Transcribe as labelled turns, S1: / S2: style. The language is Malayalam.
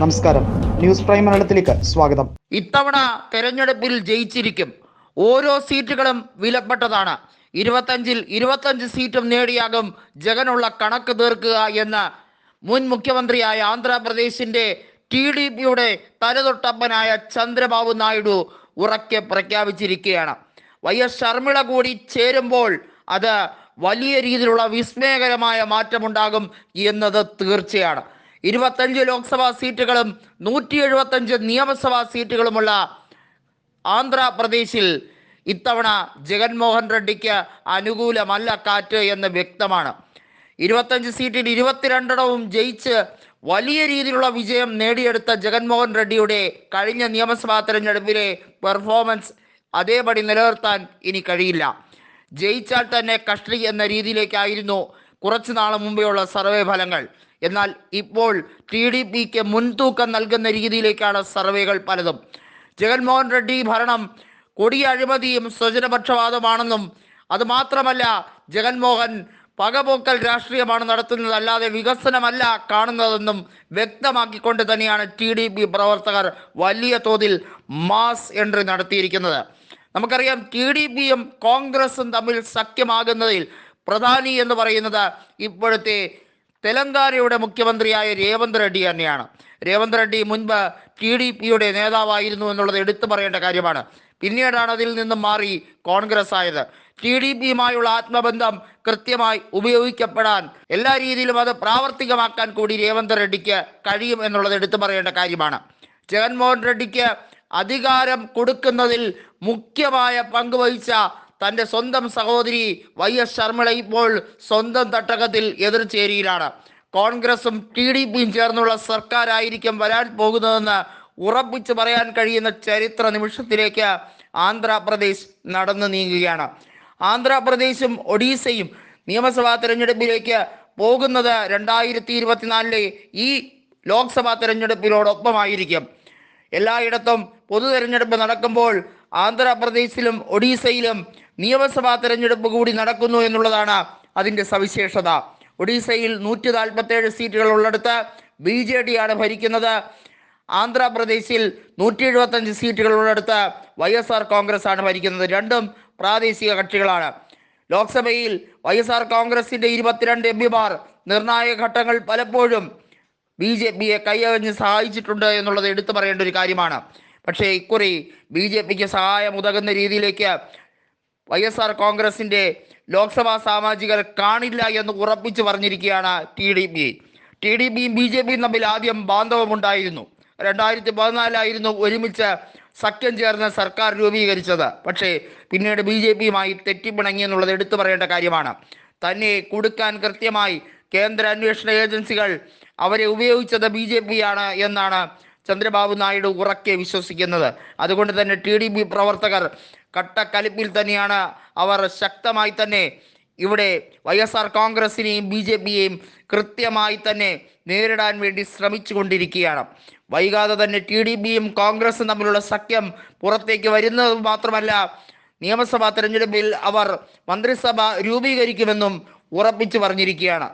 S1: നമസ്കാരം. ന്യൂസ് പ്രൈം മലയാളത്തിലേക്ക് സ്വാഗതം.
S2: ഇത്തവണ തെരഞ്ഞെടുപ്പിൽ ജയിച്ചിരിക്കും. ഓരോ സീറ്റുകളും വിലപ്പെട്ടതാണ്. ഇരുപത്തഞ്ചിൽ ഇരുപത്തഞ്ച് സീറ്റും നേടിയാകും ജഗനുള്ള കണക്ക് തീർക്കുക എന്ന് മുൻ മുഖ്യമന്ത്രിയായ ആന്ധ്രാപ്രദേശിന്റെ ടി ഡി പിയുടെ തലതൊട്ടപ്പനായ ചന്ദ്രബാബു നായിഡു ഉറക്കെ പ്രഖ്യാപിച്ചിരിക്കുകയാണ്. വൈ എസ് ശർമിള കൂടി ചേരുമ്പോൾ അത് വലിയ രീതിയിലുള്ള വിസ്മയകരമായ മാറ്റമുണ്ടാകും എന്നത് തീർച്ചയാണ്. ഇരുപത്തഞ്ച് ലോക്സഭാ സീറ്റുകളും നൂറ്റി എഴുപത്തഞ്ച് നിയമസഭാ സീറ്റുകളുമുള്ള ആന്ധ്രാപ്രദേശിൽ ഇത്തവണ ജഗൻമോഹൻ റെഡ്ഡിക്ക് അനുകൂലമല്ല കാറ്റ് എന്ന് വ്യക്തമാണ്. ഇരുപത്തഞ്ച് സീറ്റിൽ ഇരുപത്തിരണ്ടെണ്ണവും ജയിച്ച് വലിയ രീതിയിലുള്ള വിജയം നേടിയെടുത്ത ജഗൻമോഹൻ റെഡ്ഡിയുടെ കഴിഞ്ഞ നിയമസഭാ തെരഞ്ഞെടുപ്പിലെ പെർഫോമൻസ് അതേപടി നിലനിർത്താൻ ഇനി കഴിയില്ല. ജയിച്ചാൽ തന്നെ കഷ്ടി എന്ന രീതിയിലേക്കായിരുന്നു കുറച്ചു നാൾ മുമ്പെയുള്ള സർവേ ഫലങ്ങൾ. എന്നാൽ ഇപ്പോൾ ടി ഡി പിക്ക് മുൻതൂക്കം നൽകുന്ന രീതിയിലേക്കാണ് സർവേകൾ പലതും. ജഗൻമോഹൻ റെഡ്ഡി ഭരണം കൊടിയ അഴിമതിയും സ്വജനപക്ഷപാതമാണെന്നും അതുമാത്രമല്ല ജഗൻമോഹൻ പകപോക്കൽ രാഷ്ട്രീയമാണ് നടത്തുന്നത് അല്ലാതെ വികസനമല്ല കാണുന്നതെന്നും വ്യക്തമാക്കിക്കൊണ്ട് തന്നെയാണ് ടി ഡി പി പ്രവർത്തകർ വലിയ തോതിൽ മാസ് എൻട്രി നടത്തിയിരിക്കുന്നത്. നമുക്കറിയാം ടി ഡി പിയും കോൺഗ്രസും തമ്മിൽ സഖ്യമാകുന്നതിൽ പ്രധാനി എന്ന് പറയുന്നത് ഇപ്പോഴത്തെ തെലങ്കാനയുടെ മുഖ്യമന്ത്രിയായ രേവന്ത് റെഡ്ഡി തന്നെയാണ്. രേവന്ത് റെഡ്ഡി മുൻപ് ടി ഡി പിയുടെ നേതാവായിരുന്നു എന്നുള്ളത് എടുത്തു പറയേണ്ട കാര്യമാണ്. പിന്നീടാണ് അതിൽ നിന്നും മാറി കോൺഗ്രസ് ആയത്. ടി ഡി പിയുമായുള്ള ആത്മബന്ധം കൃത്യമായി ഉപയോഗിക്കപ്പെടാൻ എല്ലാ രീതിയിലും അത് പ്രാവർത്തികമാക്കാൻ കൂടി രേവന്ത് റെഡ്ഡിക്ക് കഴിയും എന്നുള്ളത് എടുത്തു പറയേണ്ട കാര്യമാണ്. ജഗൻമോഹൻ റെഡ്ഡിക്ക് അധികാരം കൊടുക്കുന്നതിൽ മുഖ്യമായ പങ്ക് തന്റെ സ്വന്തം സഹോദരി വൈ എസ് ശർമ്മള ഇപ്പോൾ സ്വന്തം തട്ടകത്തിൽ എതിർചേരിയിലാണ് കോൺഗ്രസും ടി ഡി പിയും ചേർന്നുള്ള സർക്കാരായിരിക്കും വരാൻ പോകുന്നതെന്ന് ഉറപ്പിച്ചു പറയാൻ കഴിയുന്ന ചരിത്ര നിമിഷത്തിലേക്ക് ആന്ധ്രാപ്രദേശ് നടന്നു നീങ്ങുകയാണ്. ആന്ധ്രാപ്രദേശും ഒഡീസയും നിയമസഭാ തെരഞ്ഞെടുപ്പിലേക്ക് പോകുന്നത് രണ്ടായിരത്തി ഇരുപത്തിനാലിലെ ഈ ലോക്സഭാ തെരഞ്ഞെടുപ്പിനോടൊപ്പമായിരിക്കും. എല്ലായിടത്തും പൊതു തെരഞ്ഞെടുപ്പ് നടക്കുമ്പോൾ ആന്ധ്രാപ്രദേശിലും ഒഡീസയിലും നിയമസഭാ തെരഞ്ഞെടുപ്പ് കൂടി നടക്കുന്നു എന്നുള്ളതാണ് അതിന്റെ സവിശേഷത. ഒഡീസയിൽ നൂറ്റി നാൽപ്പത്തേഴ് സീറ്റുകൾ ഉള്ളിടത്ത് ബി ജെ ഡി ആണ് ഭരിക്കുന്നത്. ആന്ധ്രാപ്രദേശിൽ നൂറ്റി എഴുപത്തഞ്ച് സീറ്റുകൾ ഉള്ളിടത്ത് വൈ എസ് ആർ കോൺഗ്രസ് ആണ് ഭരിക്കുന്നത്. രണ്ടും പ്രാദേശിക കക്ഷികളാണ്. ലോക്സഭയിൽ വൈ എസ് ആർ കോൺഗ്രസിന്റെ ഇരുപത്തിരണ്ട് എം പിമാർ. നിർണായക ഘട്ടങ്ങൾ പലപ്പോഴും ബി ജെ പിയെ കൈയകഞ്ഞ് സഹായിച്ചിട്ടുണ്ട് എന്നുള്ളത് എടുത്തു പറയേണ്ട ഒരു കാര്യമാണ്. പക്ഷേ ഇക്കുറി ബി ജെ പിക്ക് സഹായം ഉതകുന്ന രീതിയിലേക്ക് വൈ എസ് ആർ കോൺഗ്രസിന്റെ ലോക്സഭാ സാമാജികർ കാണില്ല എന്ന് ഉറപ്പിച്ചു പറഞ്ഞിരിക്കുകയാണ് T D P T D പിയും ബി ജെ പിയും തമ്മിൽ ആദ്യം ബാന്ധവമുണ്ടായിരുന്നു. രണ്ടായിരത്തി പതിനാലായിരുന്നു ഒരുമിച്ച് സഖ്യം ചേർന്ന് സർക്കാർ രൂപീകരിച്ചത്. പക്ഷേ പിന്നീട് ബി ജെ പിയുമായി തെറ്റിപ്പിണങ്ങി എന്നുള്ളത് എടുത്തു പറയേണ്ട കാര്യമാണ്. തന്നെ കൊടുക്കാൻ കൃത്യമായി കേന്ദ്ര അന്വേഷണ ഏജൻസികൾ അവരെ ഉപയോഗിച്ചത് ബി ജെ പി ആണ് എന്നാണ് ചന്ദ്രബാബു നായിഡു ഉറക്കെ വിശ്വസിക്കുന്നത്. അതുകൊണ്ട് തന്നെ ടി ഡി പി പ്രവർത്തകർ കട്ടക്കലിപ്പിൽ തന്നെയാണ് അവർ ശക്തമായി തന്നെ ഇവിടെ വൈ എസ് ആർ കോൺഗ്രസിനെയും ബി ജെ പിയെയും കൃത്യമായി തന്നെ നേരിടാൻ വേണ്ടി ശ്രമിച്ചു കൊണ്ടിരിക്കുകയാണ് വൈകാതെ തന്നെ ടി ഡി പിയും കോൺഗ്രസും തമ്മിലുള്ള സഖ്യം പുറത്തേക്ക് വരുന്നത് മാത്രമല്ല നിയമസഭാ തെരഞ്ഞെടുപ്പിൽ അവർ മന്ത്രിസഭ രൂപീകരിക്കുമെന്നും ഉറപ്പിച്ചു പറഞ്ഞിരിക്കുകയാണ്.